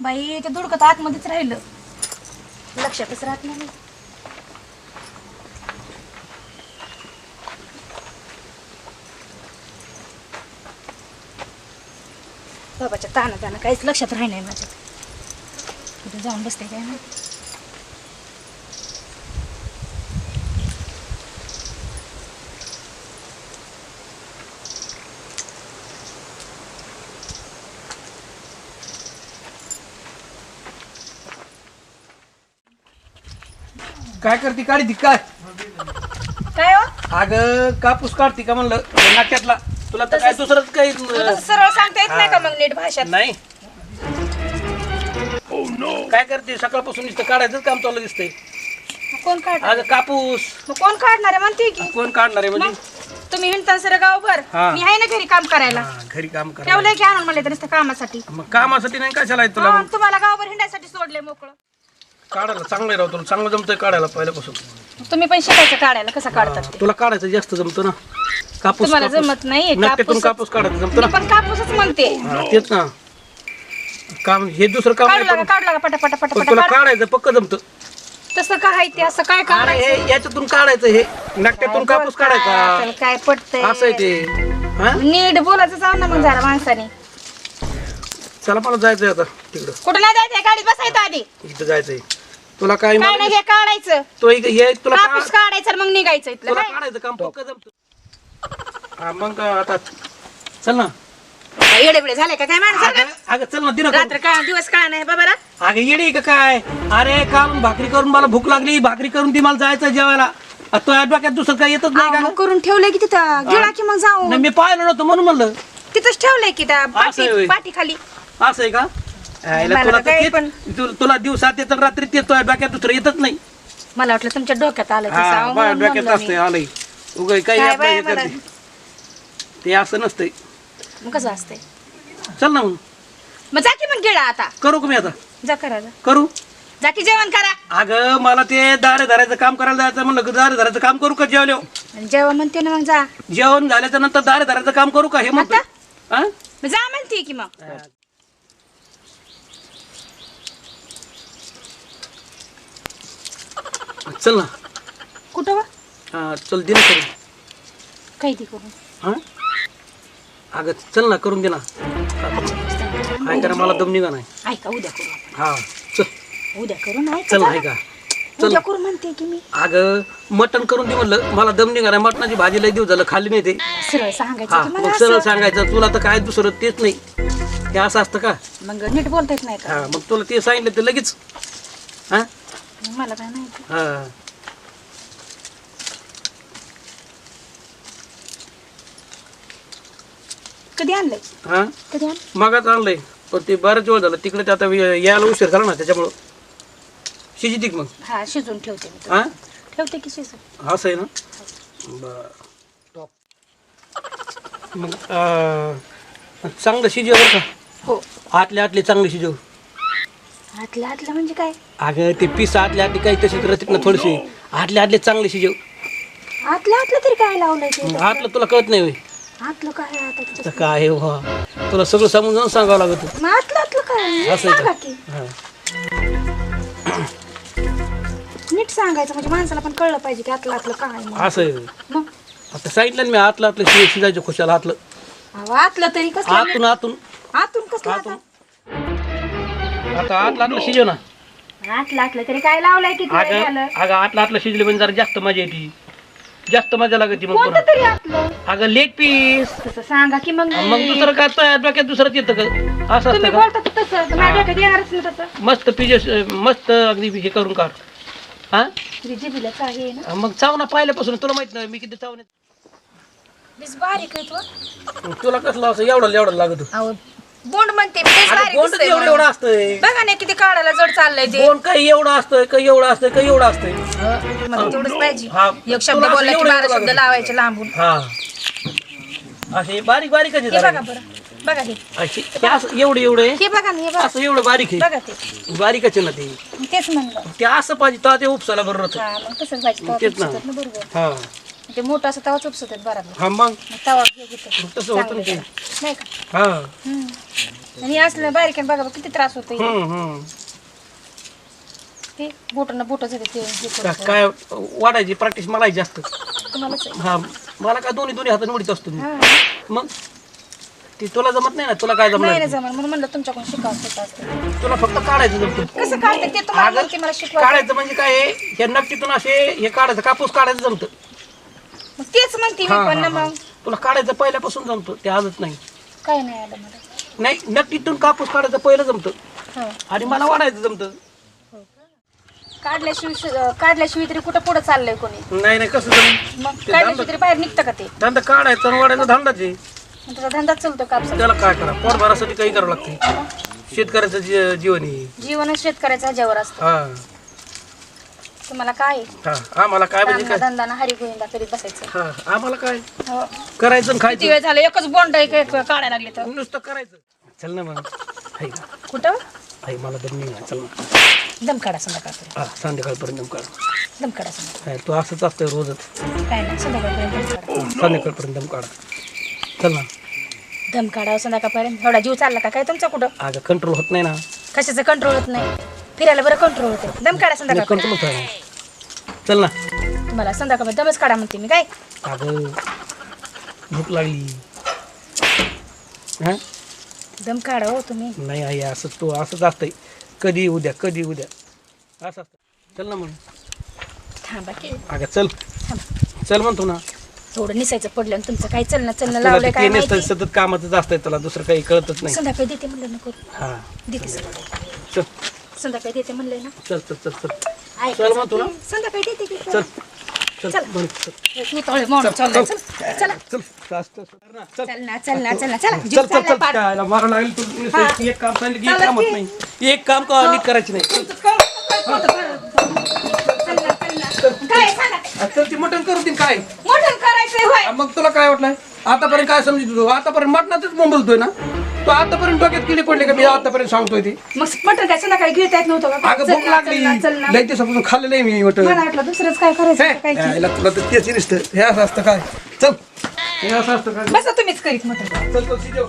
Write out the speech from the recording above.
बाई ते दुडकत आतमध्येच राहिलं. लक्षातच राहत नाही. बाबाच्या ताना ताना काहीच लक्षात राही नाही माझ्या. कुठे जाऊन बसते काय ना काय करते? काढी ती काय काय हो? अगं कापूस काढते का म्हणलं? नाक्यातला. तुला तर काय दुसरंच काही तुला सरळ सांगता येत नाही का मग नीट भाषात? नाही. काय करते? सकाळपासून नुसतं काढायचंच काम चालू दिसतंय. कोण काढ अगं कापूस. मग कोण काढणार आहे म्हणते की? कोण काढणार आहे म्हणजे? मग तुम्ही हिंडता सर गावभर. हा. मी आहे ना घरी काम करायला. हा, घरी काम करा ठेवलंय की आणून मला नुसतं कामासाठी. मग कामासाठी नाही कशाला आहे तुला हा, तुम्हाला गावभर हिंडायसाठी सोडले मोकळं. काढायला चांगलं राहतो तुला चांगलं जमतंय काढायला पहिल्यापासून. तुम्ही पण शिकायचं काढायला कसं काढतात ते? तुला काढायचं जास्त जमतं ना. कापूस तुम्हाला कापूस. जमत नाही नक्कीतून कापूस कापूस काढायचं जमतं मी ना. पण कापूसच म्हणते. हा, तेच ना. काम हे दुसरं काम काढू नाही लागा पण काढू लागा पटा पटा पटा पण पटा तुला काढ. काढायचं पक्क जमतं. तसं काय ते असं काय अरे काढायचं? हे याच्यातून काढायचं हे. नाट्यातून कापूस काढायचा. काय असं आहे ते. हा? नीट बोलायचं जाऊ ना मग जरा माणसाने. चला मला जायचंय आता तिकडं. कुठं नाही जायचंय? गाडीत बसायचं आधी. इथं जायचंय. तुला काय नाही हे काढायचं. तो एक हे तुला का- कापूस काढायचं आणि मग निघायचं इथलं. तुला काय काढायचं काम पक्क जमत हा मग काय आता चल ना. येडे बिडे झाले का काय माणसं? अगं अगं चल ना दिना रात्र काय दिवस नाही बाबा रात अगं येडी का काय? अरे काल भाकरी करून मला भूक लागली. भाकरी करून ती मला जायचं जेवायला. आ, तो डोक्यात दुसरं काय येतच नाही का? मग करून ठेवलंय की तिथं. गिळा की मग जाऊ. नाही मी पाहिलं नव्हतं म्हणून म्हणलं. तिथंच ठेवलंय की त्या असं होय. पाठी खाली असं आहे का? मला तुला तर काही तर पण- तेच- तु- तुला दिवसात येतं रात्री ते तुझ्या डोक्यात दुसरं येतच नाही. मला वाटलं तुमच्या डोक्यात आलं ते हा सावं बा म्हणून डोक्यात म्हणलं असतंय मी. आलंय. उगाच काही काय आपलं हे बाय करते. ते असं नसतंय. मग कसं असतंय? चल ना मग. मग जा की मग गिळा आता. करू का मी आता? जा करा जा. करू. जा की जेवण करा. अगं मला ते दारे धरायचं काम करायला जायचं म्हणलं दारे धरायचं काम करू का जेवलो आणि जेवण म्हणते ना मग जा. जेवण झाल्याच्यानंतर दारे धरायचं काम करू का हे म्हणतो हा? मग जा म्हणते की मग. चल ना. कुठं वा? हा चल दे ना करून. काही ती करून. हा? अगं चल ना करून दे ना. काय करा मला दम निघा नाही ऐका उद्या करू. आपण. हा चल. उद्या करू ना ऐका चल जरा. नाही का चल. उद्या करू म्हणते की मी. अगं मटण करून दे म्हणलं मला दम निघा नाही मटणाची भाजी लय दिवस झालं खाल्ली नाही ते. सरळ सांगायचं की मग मला सरळ असं. सांगायचं तुला तर काय दुसरं तेच नाही. हे असं असतं का? मग नीट बोलता येत नाही का? हा मग तुला ते सांगितलं ते लगेच. हा? मला काय माहिती? हा. कधी आणलंय? हा? कधी आण आणलंय. पण ते बराच वेळ झालं. तिकडे ते आता यायला उशीर झाला ना त्याच्यामुळं. शिजितिक मग. हा शिजून ठेवते मी. हा? ठेवते की शिजून? असं आहे ना? बर. मग अं, चांगलं शिजव बरं का? हो. आतले आतले चांगले शिजव. आतलं आतलं म्हणजे काय अगं ते पीस आतले आतले काही तशीच रचित ना थोडीशी आतले आतले चांगले शिजव आतलं आतलं तरी काय लावलंय ते आतलं तुला कळत नाही होय आतलं काय आहे आता तिथं? तर काय आहे व्हा तुला सगळं समजून सांगावं लागत मग आतलं आतलं काय? असं आहे सांगा का? की हा. नीट सांगायचं म्हणजे माणसाला पण कळलं पाहिजे की आतलं आतलं काय आहे म्हणून. असं आहे होय. मग आता सांगितलं ना मी आतलं आतलं शि शिजायचं खुशाला आतलं अहो, आतलं तरी कसलं आतून आतून आतून कसलं आतून आता? आता आतलं आतलं शिजव ना. आतलं आतलं तरी काय लावलंय किती वेळ अगं झालं? अगं आतलं आतलं शिजले म्हणजे जरा जास्त मजा येते. जास्त मजा लागते मग कोणतं पुन्हा. तरी आतलं? अगं लेग पीस तसं सांगा की मग मग दुसरं काय डोक्यात दुसरंच येतं का? असं तुम्ही असतं का? बोलता तर तसं. तर माझ्या डोक्यात येणारच नाही तसं. मस्त पिजे मस्त अगदी हे करून काढ. हा? तुझी जिभीला आहे ना? मग चावना पाहिल्यापासून तुला माहीत नाही मी किती चावणे मीच बारीक आहे तू. तुला कसलं असं एवढं एवढं लागत? अहो बोंड म्हणते मी तेच दिसतंय एवढं म्हणून. असतंय. बघा ना किती काढायला जड चाललंय ते. कोण काही एवढं असतंय काही एवढं असतंय काही एवढं असतंय. मला तेवढंच पाहिजे. हा. एक शब्द तुला असं बोलला की एवढं बारा एवढं शब्द. लावायचे लांबून. हा. असे बारीक बारीक हे बघा बरं. बघा हे. अशी हे असं एवढं एवढं? आहे हे बघा ना हे बघा. असं एवढं बारीक आहे? बघा ते. बारीकच आहे ना ते. तेच म्हणलं. ते असं पाहिजे तर ते उपसाला बरोबर होतं. हा मग तसंच पाहिजे तवा तेच ना. उपसतात ना बरोबर. हा. ते मोठं असं तवाच उपसतात बरोबर हा मग? मग तवा हे घेतो तसं होतं ना ते. चांगलं नाही का? हा. हम्म. आणि असलं बारीक बघा बघा किती त्रास होतो हम्म, हम्म. ते बोटांना ते हे का-. काय वाढायची प्रॅक्टिस मला जास्त. तुम्हालाच आहे. हा मला काय दोन्ही दोन्ही हाताने उडीत असतो मी. हा. मग ती तुला जमत नाही ना? तुला काय नाही जमणार ना जमणार. म्हणून म्हणलं तुमच्याकडून शिकावं स्वतः असतं. तुला फक्त काढायचं जमतं. कसं काढते ते तुम्हाला अगं, म्हणते मला शिकवा काढायचं म्हणजे काय आहे, हे नक्कीतून असे हे काढायचं कापूस काढायचं जमतं. मग तेच म्हणते मी हा, पण ना हा. मग. तुला काढायचं पहिल्यापासून जमतं ते आजच नाही. काय नाही आलं मला. नाही नक्कीतून कापूस काढायचं पहिलं जमतं. हो. आणि मला वाढायचं जमतं. काढल्याशिवाय शि- काढल्याशिवाय तरी कुठं पुढं चाललंय कोणी? नाही नाही कसं जम मग काढल्याशिवाय तरी बाहेर निघतं का ते? धंदा काढायचा आणि वाढायचा धंदाच आहे. मग तुझा धंदा चालतो कापसा त्याला काय करा पोट भरासाठी काही करावं लागते. शेतकऱ्याचं जी- जीवन आहे जीवनच शेतकऱ्याच्या ह्याच्यावर असतं. हा. तुम्हाला काय? हा आम्हाला काय म्हणजे काय? धंदा ना हरी गोविंदा करीत बसायचं. हा आम्हाला काय? हो. करायचं आणि किती खायचं? वेळ झालं? एकच बोंड एक एक काढायला लागले तर. नुसतं करायचं. चल ना मग. हाय का? कुठं? हाय मला तर नाही चल ना. दम काढा संध्याकाळपर्यंत. हा संध्याकाळपर्यंत दम काढ. दम काढा संध्याकाळ. हाय, तू असंच असतंय रोजच. काय नाही संध्याकाळपर्यंत दम काढा. संध्याकाळपर्यंत दम काढ. चल ना. दम काढा संध्याकाळपर्यंत. एवढा जीव चालला का काय तुमचा कुठं? अगं कंट्रोल होत नाही ना. कशाचं कंट्रोल होत नाही? फिरायला बरं कंट्रोल होते. दम काढा संध्याकाळ कंट्रोल होत चल ना. तुम्हाला संध्याकाळ दमच काढा म्हणते मी काय? अगं भूक लागली. हा? दम काढा हो तुम्ही. नाही आई असं तू असंच असतंय. कधी उद्या कधी उद्या असं असतं. चल ना मग. थांबा की. अगं चल. थांबा. चल म्हणतो ना. थोडं निसायचं पडलं आणि तुमचं काय चलणं चलणं तुला लावलंय ते काय माहिती? सतत कामाचंच असतंय तुला दुसरं काही कळतच नाही. संध्याकाळी देते म्हणलं नको. हा. देते चल. संध्याकाळी देते म्हणलंय ना चल चल चल चल ऐकायचं चल म्हणतो ना. की संध्याकाळी देते की चल चल चल. बरं, चल मी तोळे म्हणून चाललंय चल चला चल जास्त कर ना, चल चल ना चल ना चल ना चला चल जीव चल चाललाय चल पार. काय मारा लागेल तू नुसतं एक काम सांगितलं की एक चालत काम होत की? नाही एक काम का नीट करायची नाही चल. काय सांगा ती मटण करू काय मोठं करायचंय होय आ, मग तुला काय वाटलं आतापर्यंत काय समजत होतो आतापर्यंत मटणातच बोंबलतोय ना तू आतापर्यंत डोक्यात किडे पडले का? मी आतापर्यंत सांगतोय ते. मग मटण काय संध्याकाळी घेता येत नव्हतं का? अगं चल भूक ना, लागली. चल ना, चल ना. लई दिवसापासून खाल्लेलं आहे मी मला वाटलं दुसरंच काय करायचं काय तुला तर तेच नसतं हे असं असतं काय? चल. हे असं असतं काय बसा तुम्हीच करीत मटण चल चल